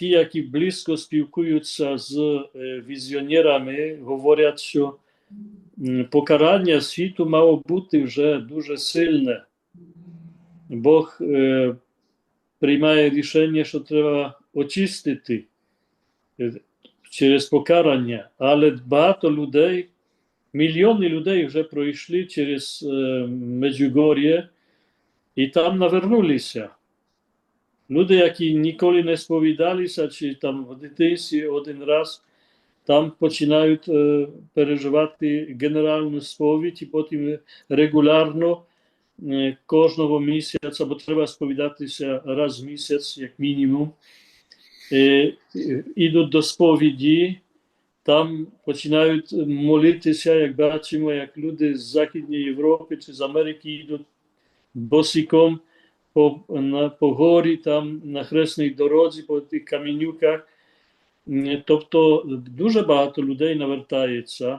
ті, які близько спілкуються з візіонерами, говорять, що покарання світу мало бути вже дуже сильне. Бог е, приймає рішення, що треба очистити через покарання, але багато людей, мільйони людей вже пройшли через е, Меджугор'я і там навернулися. Люди, які ніколи не сповідалися, чи там в дитинстві один раз, там починають е, переживати генеральну сповідь і потім регулярно е, кожного місяця, бо треба сповідатися раз в місяць, як мінімум. Е, ідуть до сповіді, там починають молитися, як бачимо, як люди з Західної Європи чи з Америки йдуть босиком по, на, по горі, там на хресній дорозі, по тих камінюках. Тобто дуже багато людей навертається.